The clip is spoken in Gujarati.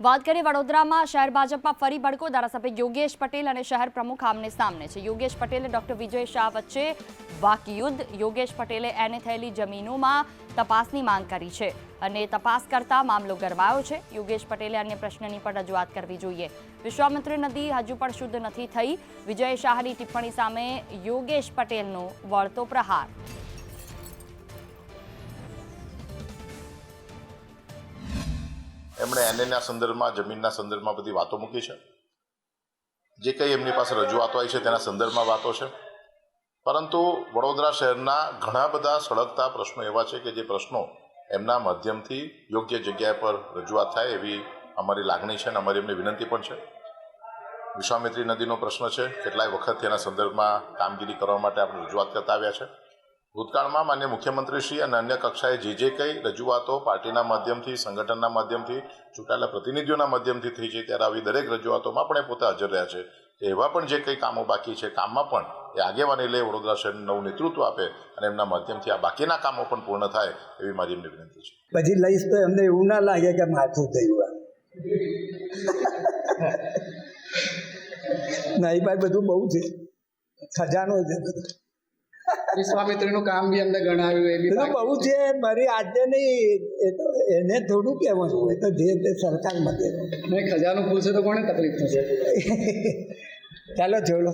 વાત કરીએ વડોદરામાં, શહેર ભાજપમાં ફરી ભડકો. ધારાસભ્ય યોગેશ પટેલ અને શહેર પ્રમુખ આમને સામને છે. યોગેશ પટેલે ડોક્ટર વિજય શાહ વચ્ચે વાકયુદ્ધ. યોગેશ પટેલે એને થયેલી જમીનોમાં તપાસની માંગ કરી છે અને તપાસ કરતા મામલો ગરમાયો છે. યોગેશ પટેલે અન્ય પ્રશ્નની પણ રજૂઆત કરવી જોઈએ. વિશ્વામિત્રી નદી હજુ પણ શુદ્ધ નથી થઈ. વિજય શાહની ટિપ્પણી સામે યોગેશ પટેલનો વળતો પ્રહાર. એમણે એનએના સંદર્ભમાં, જમીનના સંદર્ભમાં બધી વાતો મૂકી છે. જે કંઈ એમની પાસે રજૂઆતો આવી છે તેના સંદર્ભમાં વાતો છે. પરંતુ વડોદરા શહેરના ઘણા બધા સળગતા પ્રશ્નો એવા છે કે જે પ્રશ્નો એમના માધ્યમથી યોગ્ય જગ્યા પર રજૂઆત થાય એવી અમારી લાગણી છે અને અમારી એમની વિનંતી પણ છે. વિશ્વામિત્રી નદીનો પ્રશ્ન છે. કેટલાય વખત તેના સંદર્ભમાં કામગીરી કરવા માટે આપણે રજૂઆત કરતા આવ્યા છે. ભૂતકાળમાં માન્ય મુખ્યમંત્રીશ્રી અને અન્ય કક્ષાએ જે જે કંઈ રજૂઆતો પાર્ટીના માધ્યમથી, સંગઠનના માધ્યમથી, ચૂંટાયેલા પ્રતિનિધિઓના માધ્યમથી થઈ છે, ત્યારે આવી દરેક રજૂઆતોમાં પણ એ પોતે હાજર રહ્યા છે. એવા પણ જે કંઈ કામો બાકી છે, કામમાં પણ એ આગેવાની લઈ વડોદરા શહેરનું નવું નેતૃત્વ આપે અને એમના માધ્યમથી આ બાકીના કામો પણ પૂર્ણ થાય એવી મારી એમની વિનંતી છે. પછી લઈશ તો એમને એવું ના લાગે કે માથું થયું નાઈ ભાઈ બધું બહુ છે. ખજાનો છે બધું. વિશ્વામિત્રીનું કામ બી અમને ગણાવ્યું એ બી બહુ જે મારી આજે નહીં એ તો એને થોડું કહેવાનું એ તો જે તે સરકારમાં દે નહીં ખજાનું ખુલશે તો કોને તકલીફ થશે? ચાલો છોડો